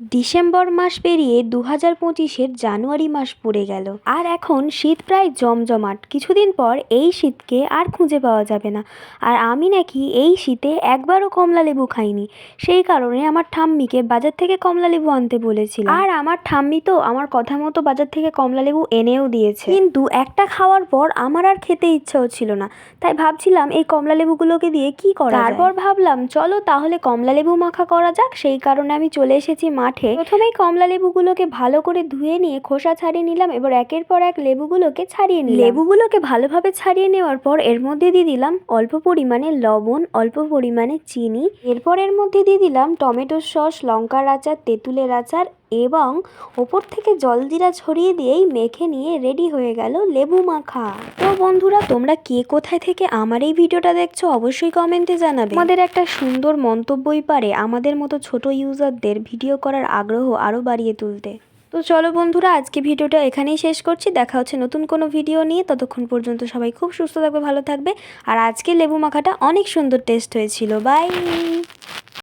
December মাস পেরিয়ে দু হাজার পঁচিশের জানুয়ারি মাস পড়ে গেল। আর এখন শীত প্রায় জমজমাট। কিছুদিন পর এই শীতকে আর খুঁজে পাওয়া যাবে না। আর আমি নাকি এই শীতে একবারও কমলা লেবু খাইনি। সেই কারণে আমার ঠাম্মিকে বাজার থেকে কমলা লেবু আনতে বলেছিলাম। আর আমার ঠাম্মি তো আমার কথা মতো বাজার থেকে কমলা লেবু এনেও দিয়েছে। কিন্তু একটা খাওয়ার পর আমার আর খেতে ইচ্ছা হচ্ছিল না। তাই ভাবছিলাম এই কমলা লেবুগুলোকে দিয়ে কি করা তারপর ভাবলাম, চলো তাহলে কমলা লেবু মাখা করা যাক। সেই কারণে আমি চলে এসেছি মাঠে প্রথমেই কমলা লেবুগুলোকে ভালো করে ধুয়ে নিয়ে খোসা ছাড়িয়ে নিলাম এবার একের পর এক লেবুগুলোকে ছাড়িয়ে নিলাম। লেবুগুলোকে ভালোভাবে ছাড়িয়ে নেওয়ার পর এর মধ্যে দিয়ে দিলাম অল্প পরিমাণে লবণ অল্প পরিমাণে চিনি। এরপর এর মধ্যে দিয়ে দিলাম টমেটো সস লঙ্কার আচার তেঁতুলের আচার এবং ওপর থেকে জলজিরা ছড়িয়ে দিয়েই মেখে নিয়ে রেডি হয়ে গেল লেবু মাখা। তো বন্ধুরা, তোমরা কে কোথায় থেকে আমার এই ভিডিওটা দেখছ অবশ্যই কমেন্টে জানাবে। আমাদের একটা সুন্দর মন্তব্যই পারে আমাদের মতো ছোট ইউজারদের ভিডিও করার আগ্রহ আরও বাড়িয়ে তুলতে। তো চলো বন্ধুরা, আজকে ভিডিওটা এখানেই শেষ করছি। দেখা হচ্ছে নতুন কোনো ভিডিও নিয়ে। ততক্ষণ পর্যন্ত সবাই খুব সুস্থ থাকবে, ভালো থাকবে। আর আজকে লেবু মাখাটা অনেক সুন্দর টেস্ট হয়েছিল। বাই